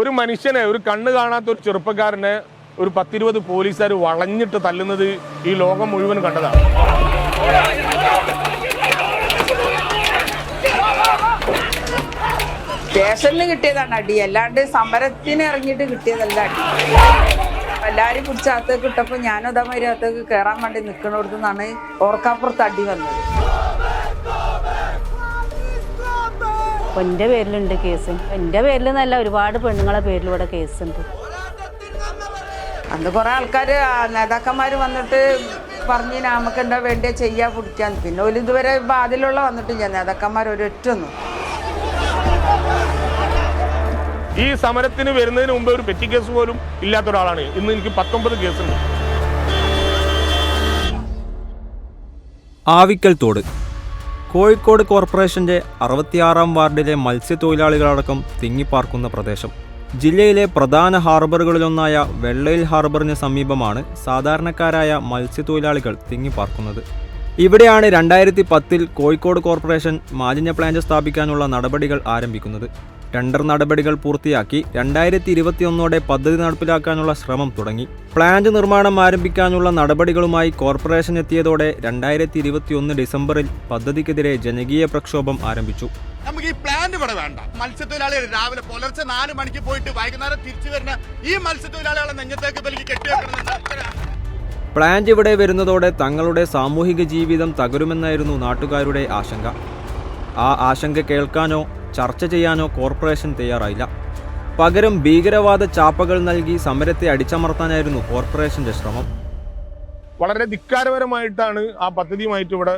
ഒരു മനുഷ്യനെ ഒരു കണ്ണ് കാണാത്ത ഒരു ചെറുപ്പക്കാരനെ ഒരു പത്തിരുപത് പോലീസുകാർ വളഞ്ഞിട്ട് തല്ലുന്നത് ഈ ലോകം മുഴുവൻ കണ്ടതാണ്. സ്റ്റേഷനിൽ കിട്ടിയതാണ് അടി. അല്ലാണ്ട് സമരത്തിന് ഇറങ്ങിയിട്ട് കിട്ടിയതല്ല അടി. എല്ലാവരും കുറിച്ച് അകത്തേക്ക് ഇട്ടപ്പോൾ ഞാനും അതേമാതിരി അകത്തേക്ക് കയറാൻ വേണ്ടി നിൽക്കണോടത്തുനിന്നാണ് നിന്നാണ് ഓർക്കാപ്പുറത്ത് അടി വന്നത്. അപ്പോൾ എന്റെ പേരിലുണ്ട് കേസ്. എന്റെ പേരിൽ എന്നല്ല ഒരുപാട് പെണ്ണുങ്ങളെ പേരിൽ ഇവിടെ കേസുണ്ട്. അന്ന് കുറേ ആൾക്കാർ നേതാക്കന്മാർ വന്നിട്ട് പറഞ്ഞ് നമുക്ക് എന്താ വേണ്ടിയ ചെയ്യാ പിടിക്കാൻ. പിന്നെ ഒരു ഇതുവരെ ബാതിലുള്ള വന്നിട്ടില്ല. നേതാക്കന്മാർ ഒരൊറ്റൊന്നും ഈ സമരത്തിന് വരുന്നതിന് മുമ്പ് ഒരു പെറ്റി കേസ് പോലും ഇല്ലാത്ത ഒരാളാണ്. ഇന്ന് എനിക്ക് പത്തൊമ്പത് കേസുണ്ട്. ആവിക്കൽ തോട്. കോഴിക്കോട് കോർപ്പറേഷന്റെ അറുപത്തിയാറാം വാർഡിലെ മത്സ്യത്തൊഴിലാളികളടക്കം തിങ്ങിപ്പാർക്കുന്ന പ്രദേശം. ജില്ലയിലെ പ്രധാന ഹാർബറുകളിലൊന്നായ വെള്ളയിൽ ഹാർബറിന് സമീപമാണ് സാധാരണക്കാരായ മത്സ്യത്തൊഴിലാളികൾ തിങ്ങിപ്പാർക്കുന്നത്. ഇവിടെയാണ് രണ്ടായിരത്തി പത്തിൽ കോഴിക്കോട് കോർപ്പറേഷൻ മാലിന്യ പ്ലാന്റ് സ്ഥാപിക്കാനുള്ള നടപടികൾ ആരംഭിക്കുന്നത്. ടെൻഡർ നടപടികൾ പൂർത്തിയാക്കി രണ്ടായിരത്തി ഇരുപത്തിയൊന്നോടെ പദ്ധതി നടപ്പിലാക്കാനുള്ള ശ്രമം തുടങ്ങി. പ്ലാന്റ് നിർമ്മാണം ആരംഭിക്കാനുള്ള നടപടികളുമായി കോർപ്പറേഷൻ എത്തിയതോടെ രണ്ടായിരത്തി ഇരുപത്തിയൊന്ന് ഡിസംബറിൽ പദ്ധതിക്കെതിരെ ജനകീയ പ്രക്ഷോഭം ആരംഭിച്ചു. നമുക്ക് ഈ പ്ലാന്റ് ഇവിടെ വേണ്ട. മത്സ്യത്തൊഴിലാളികൾ രാവിലെ പുലർച്ചെ നാല് മണിക്ക് പോയിട്ട് വൈകുന്നേരം തിരിച്ചു വരുന്ന ഈ മത്സ്യത്തൊഴിലാളികളെ നെഞ്ഞത്തേക്ക് ബലിക്ക് കെട്ടിവെക്കണം പ്ലാന്റ് ഇവിടെ വരുന്നതോടെ തങ്ങളുടെ സാമൂഹിക ജീവിതം തകരുമെന്നായിരുന്നു നാട്ടുകാരുടെ ആശങ്ക. ആ ആശങ്ക കേൾക്കാനോ ചർച്ച ചെയ്യാനോ കോർപ്പറേഷൻ തയ്യാറായില്ല. പകരം ഭീകരവാദ ചാപ്പകൾ നൽകി സമരത്തെ അടിച്ചമർത്താനായിരുന്നു കോർപ്പറേഷന്റെ ശ്രമം. വളരെ ധിക്കാരപരമായിട്ടാണ് ആ പദ്ധതിയുമായിട്ട് ഇവിടെ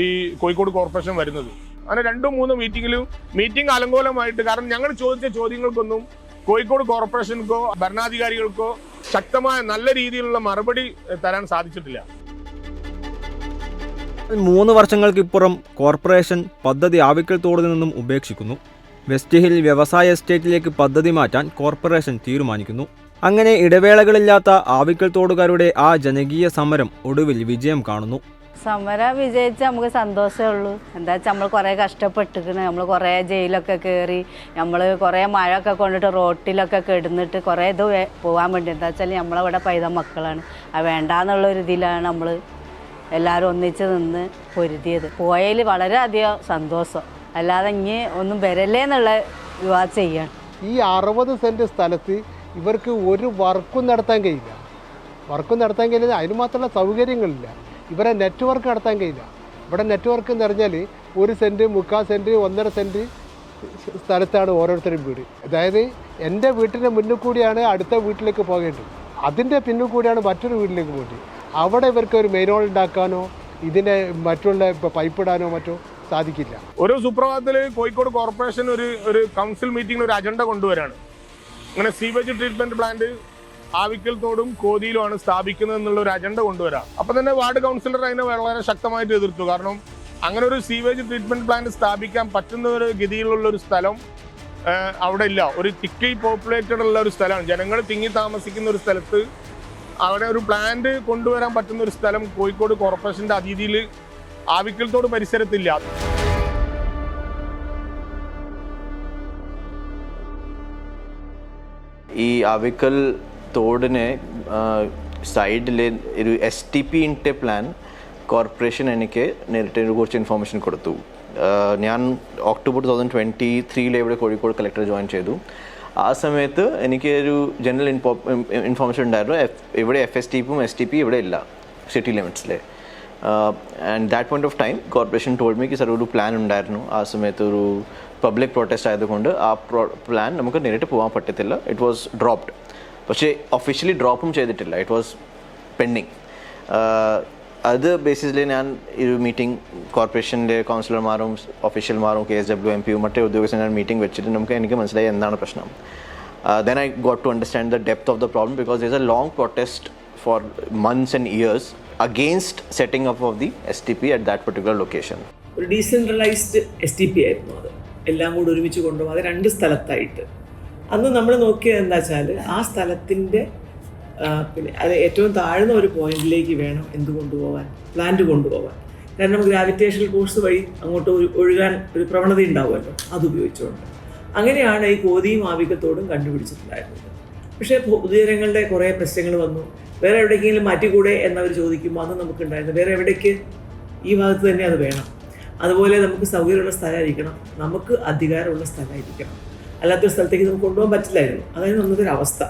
ഈ കോഴിക്കോട് കോർപ്പറേഷൻ വരുന്നത്. അങ്ങനെ രണ്ടും മൂന്നും മീറ്റിങ്ങിലും മീറ്റിംഗ് അലങ്കോലമായിട്ട് കാരണം ഞങ്ങൾ ചോദിച്ച ചോദ്യങ്ങൾക്കൊന്നും കോഴിക്കോട് കോർപ്പറേഷനുക്കോ ഭരണാധികാരികൾക്കോ ശക്തമായ നല്ല രീതിയിലുള്ള മറുപടി തരാൻ സാധിച്ചിട്ടില്ല. മൂന്ന് വർഷങ്ങൾക്കിപ്പുറം കോർപ്പറേഷൻ പദ്ധതി ആവിക്കൽ തോടിൽ നിന്നും ഉപേക്ഷിക്കുന്നു. വെസ്റ്റ് ഹിൽ വ്യവസായ എസ്റ്റേറ്റിലേക്ക് പദ്ധതി മാറ്റാൻ കോർപ്പറേഷൻ തീരുമാനിക്കുന്നു. അങ്ങനെ ഇടവേളകളില്ലാത്ത ആവിക്കൽ തോടുകാരുടെ ആ ജനകീയ സമരം ഒടുവിൽ വിജയം കാണുന്നു. സമരം വിജയിച്ച നമുക്ക് സന്തോഷമേ ഉള്ളൂ. എന്താ വെച്ചാൽ നമ്മൾ കുറേ കഷ്ടപ്പെട്ടിക്കണ് നമ്മൾ കുറേ ജയിലൊക്കെ കയറി നമ്മൾ കുറേ ഒക്കെ കൊണ്ടിട്ട് റോട്ടിലൊക്കെ കിടന്നിട്ട് കുറേ ഇത് പോകാൻ വേണ്ടി. എന്താ വെച്ചാൽ നമ്മളവിടെ പൈത മക്കളാണ്. അത് വേണ്ടാന്നുള്ള ഒരു ഇതിലാണ് നമ്മൾ എല്ലാവരും ഒന്നിച്ച് നിന്ന് പൊരുതിയത്. പോയതിൽ വളരെയധികം സന്തോഷം. അല്ലാതെ ഇനി ഒന്നും വരല്ലേ എന്നുള്ള വിവാഹം ചെയ്യാണ്. ഈ അറുപത് സെന്റ് സ്ഥലത്ത് ഇവർക്ക് ഒരു വർക്കും നടത്താൻ കഴിയില്ല. വർക്കും നടത്താൻ കഴിയില്ല അതിന് മാത്രമുള്ള സൗകര്യങ്ങളില്ല. ഇവരെ നെറ്റ്വർക്ക് നടത്താൻ കഴിയില്ല. ഇവിടെ നെറ്റ്വർക്ക് എന്ന് പറഞ്ഞാൽ ഒരു സെന്റ് മുക്കാൽ സെന്റ് ഒന്നര സെന്റ് സ്ഥലത്താണ് ഓരോരുത്തരും വീട്. അതായത് എന്റെ വീട്ടിന്റെ മുന്നിൽ കൂടിയാണ് അടുത്ത വീട്ടിലേക്ക് പോകേണ്ടത്. അതിന്റെ പിന്നിൽ കൂടിയാണ് മറ്റൊരു വീട്ടിലേക്ക് പോകേണ്ടത്. അവിടെ ഇവർക്ക് ഒരു മെയിൻ ഹോൾ ഉണ്ടാക്കാനോ ഇതിനെ മറ്റുള്ള പൈപ്പ് ഇടാനോ മറ്റോ സാധിക്കില്ല. ഒരു സുപ്രഭാതത്തിൽ കോഴിക്കോട് കോർപ്പറേഷൻ ഒരു ഒരു കൗൺസിൽ മീറ്റിംഗിൽ ഒരു അജണ്ട കൊണ്ടുവരാണ്. അങ്ങനെ സീവേജ് ട്രീറ്റ്മെന്റ് പ്ലാന്റ് ആവിക്കൽ തോടും കോതിയിലുമാണ് സ്ഥാപിക്കുന്നത് എന്നുള്ള ഒരു അജണ്ട കൊണ്ടുവരാം. അപ്പൊ തന്നെ വാർഡ് കൗൺസിലർ അതിനെ വളരെ ശക്തമായിട്ട് എതിർത്തു. കാരണം അങ്ങനെ ഒരു സീവേജ് ട്രീറ്റ്മെന്റ് പ്ലാന്റ് സ്ഥാപിക്കാൻ പറ്റുന്ന ഒരു ഗതിയിലുള്ള ഒരു സ്ഥലം അവിടെ ഇല്ല. ഒരു തിക്കി പോപ്പുലേറ്റഡ് ഉള്ള ഒരു സ്ഥലമാണ്. ജനങ്ങൾ തിങ്ങി താമസിക്കുന്ന ഒരു സ്ഥലത്ത് അവിടെ ഒരു പ്ലാന്റ് കൊണ്ടുവരാൻ പറ്റുന്ന ഒരു സ്ഥലം കോഴിക്കോട് കോർപ്പറേഷന്റെ അതിഥിയിൽ ആവിക്കൽ തോട് പരിസരത്തില്ല. ഈ അവിക്കൽ തോടിന് സൈഡിലെ ഒരു എസ് ടി പി ഇന്റെ പ്ലാൻ കോർപ്പറേഷൻ എനിക്ക് നേരിട്ട് കുറച്ച് ഇൻഫോർമേഷൻ കൊടുത്തു. ഞാൻ ഒക്ടോബർ ടു തൗസൻഡ് ട്വന്റി ത്രീയിലെ ഇവിടെ കോഴിക്കോട് കളക്ടർ ജോയിൻ ചെയ്തു. ആ സമയത്ത് എനിക്ക് ഒരു ജനറൽ ഇൻഫോ ഇൻഫോർമേഷൻ ഉണ്ടായിരുന്നു. ഇവിടെ എഫ് എസ് ടി പിയും എസ് ടി പി ഇവിടെ ഇല്ല city ലിമിറ്റ്സിലെ and that point of time corporation told meek sir ഒരു പ്ലാൻ ഉണ്ടായിരുന്നു. ആ സമയത്ത് ഒരു പബ്ലിക് പ്രൊട്ടസ്റ്റ് ആയതുകൊണ്ട് ആ പ്ലാൻ നമുക്ക് നേരിട്ട് പോകാൻ പറ്റത്തില്ല. ഇറ്റ് വാസ് ഡ്രോപ്ഡ് പക്ഷേ ഒഫീഷ്യലി ഡ്രോപ്പും ചെയ്തിട്ടില്ല. ഇറ്റ് വാസ് പെൻഡിങ് അത് ബേസിസിൽ ഞാൻ ഒരു മീറ്റിംഗ് കോർപ്പറേഷന്റെ കൗൺസിലർമാരും ഒഫീഷ്യൽമാരും കെ എസ് ഡബ്ല്യു എം പിയും മറ്റേ ഉദ്യോഗസ്ഥരും ഞാൻ മീറ്റിംഗ് വെച്ചിട്ട് നമുക്ക് എനിക്ക് മനസ്സിലായി എന്താണ് പ്രശ്നം. Then I got to understand the depth of the problem because is a long protest for months and years against setting up of the S T P at that particular location ഒരു decentralised S T P ആയിരുന്നു അത്. എല്ലാം കൂടി ഒരുമിച്ച് കൊണ്ടുപോകും അത് രണ്ട് സ്ഥലത്തായിട്ട്. അന്ന് നമ്മൾ നോക്കിയത് എന്താ വെച്ചാൽ ആ സ്ഥലത്തിന്റെ പിന്നെ അത് ഏറ്റവും താഴ്ന്ന ഒരു പോയിന്റിലേക്ക് വേണം എന്ത് കൊണ്ടുപോകാൻ പ്ലാന്റ് കൊണ്ടുപോകാൻ കാരണം ഗ്രാവിറ്റേഷണൽ ഫോഴ്സ് വഴി അങ്ങോട്ട് ഒഴു- ഒഴുകാൻ ഒരു പ്രവണത ഉണ്ടാവുമല്ലോ അത് ഉപയോഗിച്ചുകൊണ്ട്. അങ്ങനെയാണ് ഈ കോതിയും ആവിക്കത്തോടും കണ്ടുപിടിച്ചിട്ടുണ്ടായിരുന്നത്. പക്ഷേ പൊതുജനങ്ങളുടെ കുറേ പ്രശ്നങ്ങൾ വന്നു. വേറെ എവിടേക്കെങ്കിലും മാറ്റിക്കൂടെ എന്നവർ ചോദിക്കുമ്പോൾ അന്ന് നമുക്കുണ്ടായിരുന്നു. വേറെ എവിടേക്ക് ഈ ഭാഗത്ത് തന്നെ അത് വേണം. അതുപോലെ നമുക്ക് സൗകര്യമുള്ള സ്ഥലമായിരിക്കണം. നമുക്ക് അധികാരമുള്ള സ്ഥലമായിരിക്കണം. അല്ലാത്തൊരു സ്ഥലത്തേക്ക് നമുക്ക് കൊണ്ടുപോകാൻ പറ്റില്ലായിരുന്നു. അതായത് അവസ്ഥ.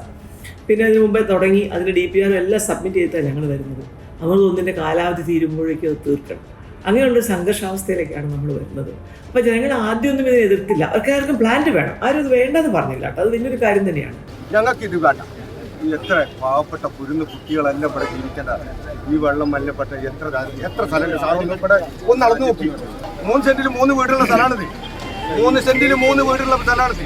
പിന്നെ അതിന് മുമ്പേ തുടങ്ങി അതിന്റെ ഡി പി ആർ എല്ലാം സബ്മിറ്റ് ചെയ്തിട്ടാണ് ഞങ്ങൾ വരുന്നത്. അമൃത് ഒന്നിന്റെ കാലാവധി തീരുമ്പോഴേക്കും അത് തീർക്കണം. അങ്ങനെയുള്ള സംഘർഷാവസ്ഥയിലേക്കാണ് നമ്മൾ വരുന്നത്. അപ്പോൾ ജനങ്ങൾ ആദ്യമൊന്നും ഇതിനെ എതിർത്തില്ല അവർക്ക് ആർക്കും പ്ലാന്റ് വേണം. ആരും ഇത് വേണ്ടെന്ന് പറഞ്ഞില്ല കേട്ടോ. അത് വലിയൊരു കാര്യം തന്നെയാണ്. ഞങ്ങൾക്ക് ഇത് വേണ്ട എത്ര പാവപ്പെട്ട കുരുന്ന് കുട്ടികളല്ല ഇവിടെ ജീവിക്കേണ്ടതാണ് ഈ വെള്ളം മല്ലപ്പെട്ട എത്ര എത്ര സ്ഥലം സാധനം ഇവിടെ ഒന്ന് അളന്നു നോക്കി. മൂന്ന് സെന്റിൽ മൂന്ന് വീടുള്ള സ്ഥലമാണിത് മൂന്ന് സെന്റിൽ മൂന്ന് വീടുള്ള സ്ഥലമാണിത്